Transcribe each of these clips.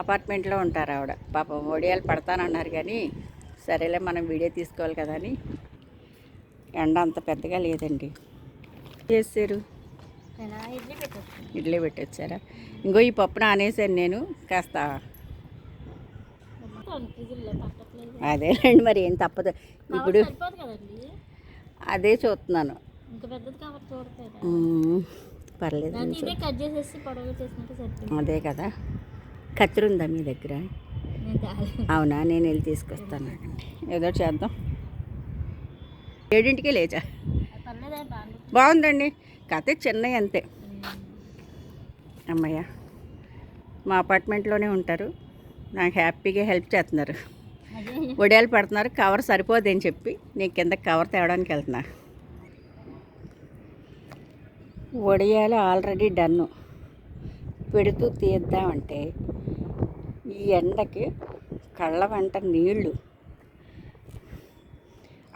అపార్ట్మెంట్లో ఉంటారు ఆవిడ. పాపం ఒడియాలు పడతానన్నారు కానీ సరేలే మనం వీడియో తీసుకోవాలి కదా అని. ఎండ అంత పెద్దగా లేదండి. చేసారు నేను ఇడ్లీ పెట్టొచ్చు ఇడ్లీ పెట్టొచ్చారా? ఇంకో ఈ పప్పు నానేసాను నేను కాస్త. అదేలేండి మరి ఏం తప్పదు. ఇప్పుడు అదే చూస్తున్నాను. పర్లేదు అదే కదా. కత్తిరి ఉందా మీ దగ్గర. అవునా? నేను వెళ్ళి తీసుకొస్తాను. ఏదో చేద్దాం. ఏడింటికే లేచా? బాగుందండి. కథ చిన్నవి అంతే. అమ్మయ్య మా అపార్ట్మెంట్లోనే ఉంటారు. నాకు హ్యాపీగా హెల్ప్ చేస్తున్నారు. వడియాలు పడుతున్నారు. కవర్ సరిపోదని చెప్పి నేను కింద కవర్ తేవడానికి వెళ్తున్నా. వడియాలు ఆల్రెడీ డన్ను. పెడుతూ తీద్దామంటే ఈ ఎండకి కళ్ళ వెంట నీళ్ళు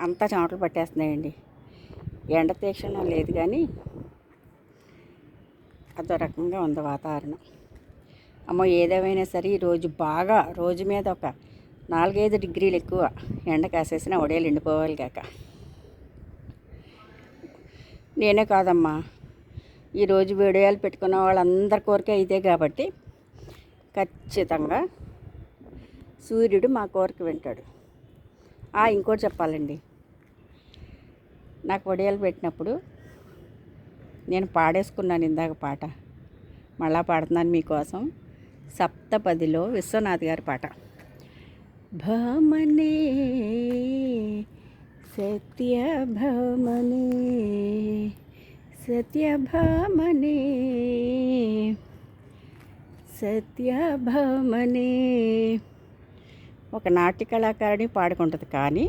అంతా చెమటలు పట్టేస్తున్నాయండి. ఎండ తీక్షణం లేదు కానీ అదో రకంగా ఉంది వాతావరణం. అమ్మో ఏదేమైనా సరే ఈరోజు బాగా రోజు మీద ఒక నాలుగైదు డిగ్రీలు ఎక్కువ ఎండ కాసేసిన ఒడేలు ఎండిపోవాలి కాక. నేనే కాదమ్మా. ఈరోజు వీడియోలు పెట్టుకున్న వాళ్ళందరి కోరిక ఇదే కాబట్టి ఖచ్చితంగా సూర్యుడు మా కోరిక వింటాడు. ఆ, ఇంకోటి చెప్పాలండి. నాకు వడియాలు పెట్టినప్పుడు నేను పాడేసుకున్నాను ఇందాక పాట. మళ్ళా పాడుతున్నాను మీకోసం. సప్తపదిలో విశ్వనాథ్ గారి పాట. భమనే సత్య భమనే సత్య భమనే సత్య ఒక నాట్య కళాకారుని పాడుకుంటుంది కానీ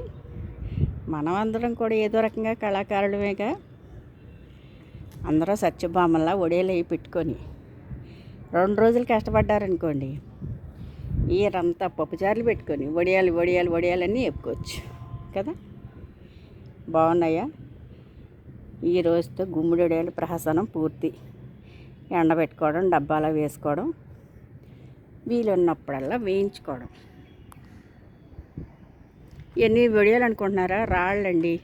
మనం అందరం కూడా ఏదో రకంగా కళాకారులమేగా. అందరూ సత్యభామల్లా ఒడేలు అవి పెట్టుకొని రెండు రోజులు కష్టపడ్డారనుకోండి ఈరంతా పప్పుచారులు పెట్టుకొని వడియాలు వడియాలు వడియాలన్నీ చెప్పుకోవచ్చు కదా. బాగున్నాయా? ఈ రోజుతో గుమ్మిడి వడియాలు ప్రహసనం పూర్తి. ఎండబెట్టుకోవడం డబ్బాలో వేసుకోవడం వీలున్నప్పుడల్లా వేయించుకోవడం. ఎన్ని వడియాలు అనుకుంటున్నారా రాళ్ళండి.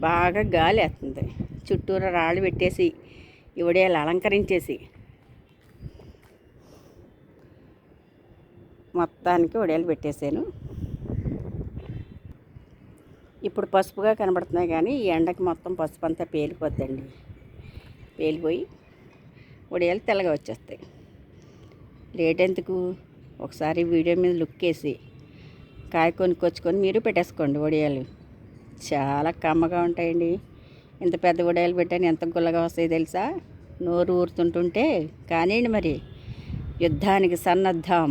బాగా గాలి వేస్తుంది చుట్టూరా రాళ్ళు పెట్టేసి ఈ వడియాలు అలంకరించేసి. మొత్తానికి వడియాలు పెట్టేశాను. ఇప్పుడు పసుపుగా కనబడుతున్నాయి కానీ ఈ ఎండకి మొత్తం పసుపు అంతా పేలిపోద్దండి. పేలిపోయి వడియాలు తెల్లగా వచ్చేస్తాయి. లేట్ ఎందుకు? ఒకసారి వీడియో మీద లుక్ వేసి కాయ కొనుక్కొచ్చుకొని మీరు పెట్టేసుకోండి వడియాలు. చాలా కమ్మగా ఉంటాయండి. ఇంత పెద్ద వడియాలు పెట్టాను ఎంత గుల్లగా వస్తాయి తెలుసా? నోరు ఊరుతుంటుంటే కానివ్వండి మరి యుద్ధానికి సన్నద్ధం.